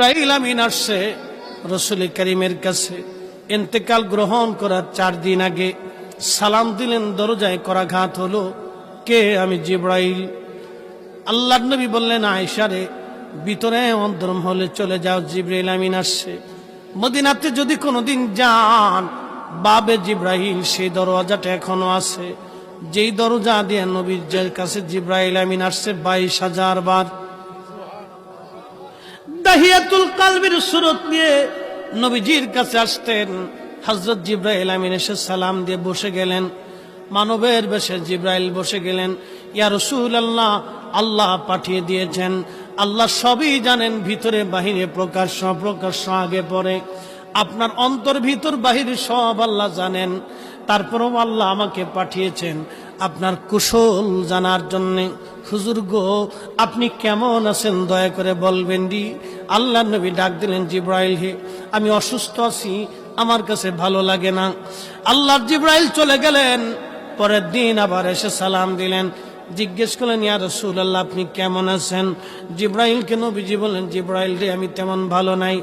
জিব্রাইল আমিন আসছে রসুল করিমের কাছে। ইন্তেকাল গ্রহণ করার চার দিন আগে সালাম দিলেন, দরজায় করাঘাত হলো, কে আমি জিব্রাইল? আল্লাহ নবী বললেন আয়সারে ভিতরে অন্তরম হলে চলে যাও, জিব্রাইল আমিন আসছে। মদিনাতে যদি কোনোদিন যান, বাবে জিব্রাহিল সেই দরওয়াজাটা এখনও আছে। যেই দরজা দিয়ে নবীর কাছে জিব্রাইল আমিন আসছে, বাইশ হাজার বার দাহিয়াতুল কালবির সুরত নিয়ে নবীজির কাছে আসতেন। হজরত জিব্রাইল আমিন এসে সালাম দিয়ে বসে গেলেন। মানবের বেশে জিব্রাইল বসে গেলেন। ইয়া রসুল আল্লাহ আল্লাহ পাঠিয়ে দিয়েছেন। আল্লাহ সবই জানেন, ভিতরে বাহিরে প্রকাশ প্রকাশ্য আগে, পরে। আপনার অন্তর ভিতর, বাহিরে সব আল্লাহ জানেন। তারপরেও আল্লাহ আমাকে পাঠিয়েছেন আপনার কুশল জানার জন্যে। হুজুর গো, আপনি কেমন আছেন? দয়া করে বলবেন দি। আল্লাহ নবী ডাক দিলেন, জিব্রাইল হে, আমি অসুস্থ আছি, আমার কাছে ভালো লাগে না। আল্লাহর জিব্রাইল চলে গেলেন, পরের দিন আবার এসে সালাম দিলেন। জিজ্ঞেস করলেন, ইয়া রসুল আল্লাহ আপনি কেমন আছেন? জিব্রাইলকে নবীজি বললেন, জিব্রাইল রে, আমি তেমন ভালো নাই,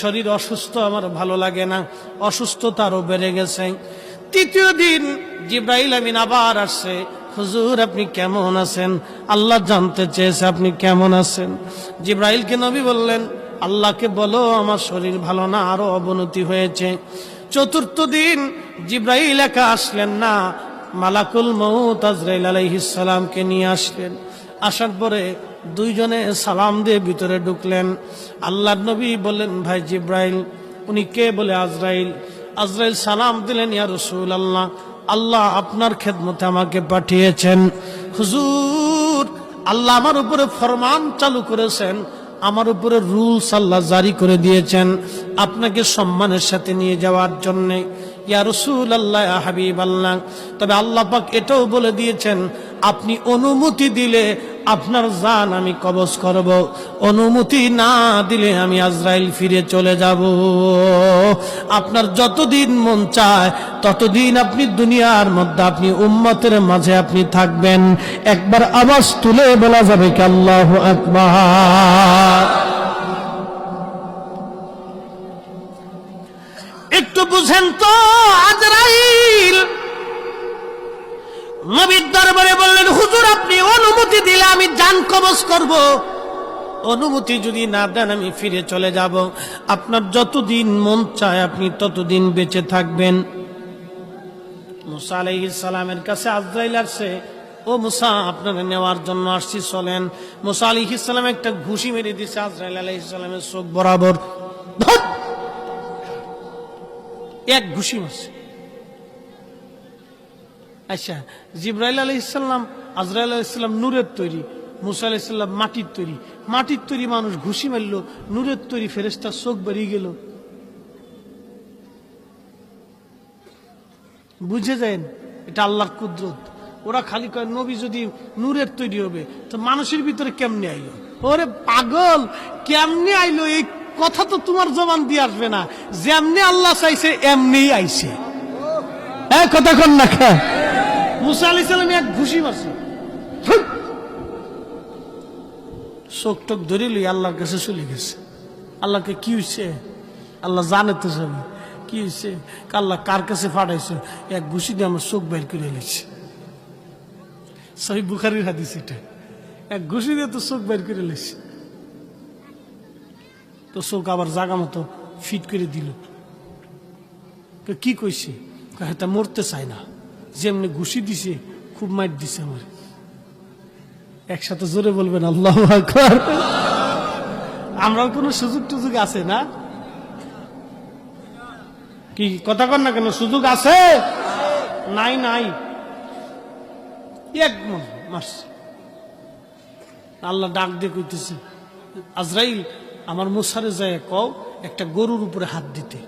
শরীর অসুস্থ, আমার ভালো লাগে না, অসুস্থতা আরও বেড়ে গেছে। তৃতীয় দিন জিব্রাইল আমিন আবার আসছে, হুজুর, আপনি কেমন আছেন? আল্লাহ জানতে চেয়েছে, আপনি কেমন আছেন? জিব্রাইলকে নবী বললেন আল্লাহকে বলো, আমার শরীর ভালো না, আরও অবনতি হয়েছে। চতুর্থ দিন জিব্রাইল একা আসলেন না, মালাকুল মৌত আজরাইল নিয়ে আসলেন। আসার পরে দুইজনে সালাম দিয়ে ভিতরে ঢুকলেন। আল্লাহ নবী বললেন, ভাই জিব্রাইল, উনি কে? বলে, আজরাইল। আজরাইল সালাম দিলেন, ইয়া রসুল আল্লাহ আল্লাহ আপনার খেদমতে আমাকে পাঠিয়েছেন। হুজুর, আল্লাহ আমার উপরে ফরমান চালু করেছেন আমার উপরে রুলস আল্লাহ জারি করে দিয়েছেন আপনাকে সম্মানের সাথে নিয়ে যাওয়ার জন্যে। ইয়া রসুল আল্লাহ হাবিব আল্লাহ তবে আল্লাহ এটাও বলে দিয়েছেন, আপনি অনুমতি দিলে আপনার জান আমি কবজ করব, অনুমতি না দিলে আমি আজরাইল ফিরে চলে যাব। আপনার যতদিন মন চায়, ততদিন আপনি দুনিয়ার মধ্যে, আপনি উম্মতের মাঝে আপনি থাকবেন। একবার আওয়াজ তুলে বলা যাবে কি আল্লাহ আকবার। বুঝেন তো আজরাইল। নবীর দরবারে বললেন, হুজুর, আপনি অনুমতি দিলে আমি জান কবজ করব। অনুমতি যদি না দেন, আমি ফিরে চলে যাব। আপনার যতদিন মন চায়, আপনি ততদিন বেঁচে থাকবেন। মুসা সালামের কাছে আজরাইল আসছে ও মুসা, আপনারা নেওয়ার জন্য আসছি, চলেন। মুসা আলাইহিস সালাম একটা ঘুষি মেরে দিছে আজরাইল আলাইহিস সালামের চোখ বরাবর। এক ঘুষি মারছে। আচ্ছা জিব্রাইল আলহ ইসলাম আজরাইল আলাহ ইসলাম নূরের তৈরি, মুসা আলাহ ইসলাম মাটির তৈরি। মাটির তৈরি মানুষ ঘুষি মারল, নূরের তৈরি ফেরেস্তার চোখ বেরিয়ে গেল। বুঝে যায় এটা আল্লাহর কুদরত। ওরা খালি কয়, নবী যদি নূরের তৈরি হবে, তো মানুষের ভিতরে কেমনে আইলো? ওরে পাগল, কেমনে আইলো এই কথা তো তোমার জবান দিয়ে আসবে না। যেমনি আল্লাহ চাইছে এমনি আইছে। হ্যাঁ কথা কন না খা। মুসা আলি সালাম এক ঘুষি মারছে। চোখ টোক ধরে আল্লাহর কাছে চলে গেছে। আল্লাহকে কি হয়েছে আল্লাহ জানে তো সবই কি হয়েছে আল্লাহ কার কাছে ফাটাইছে? এক ঘুষি দিয়ে আমার চোখ বের করে এনেছে সহি বুখারির হাদিস এটা। এক ঘুষি দিয়ে তো চোখ বের করে লেছে তো চোখ আবার জাগা মতো ফিট করে দিল। কি কইছে? এটা মরতে চায় না। যেমনি ঘুষি দিছে, খুব মাইট দিছে আমার। একসাথে জোরে বলবেন, আল্লাহ আমরাও কোনো সুযোগ টুযোগ আছে না? কি, কথা কর না কেন? সুযোগ আছে? নাই নাই। এক মাস। আল্লাহ ডাক দিয়ে কইতেছে, আজরাইল আমার মুসারে যায় কও, একটা গরুর উপরে হাত দিতে।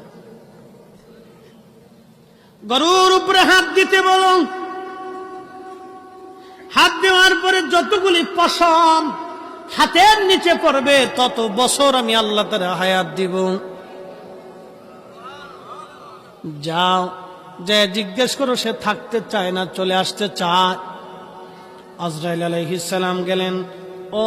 গরুর উপরে হাত দিতে বলো। হাত দেওয়ার পরে যতগুলি পশম হাতের নিচে পড়বে, তত বছর আমি আল্লাহ তার হায়াত দিব। যাও যে জিজ্ঞেস করো, সে থাকতে চায় না, চলে আসতে চায়। আজরাইল আলাইহিস সালাম গেলেন, ও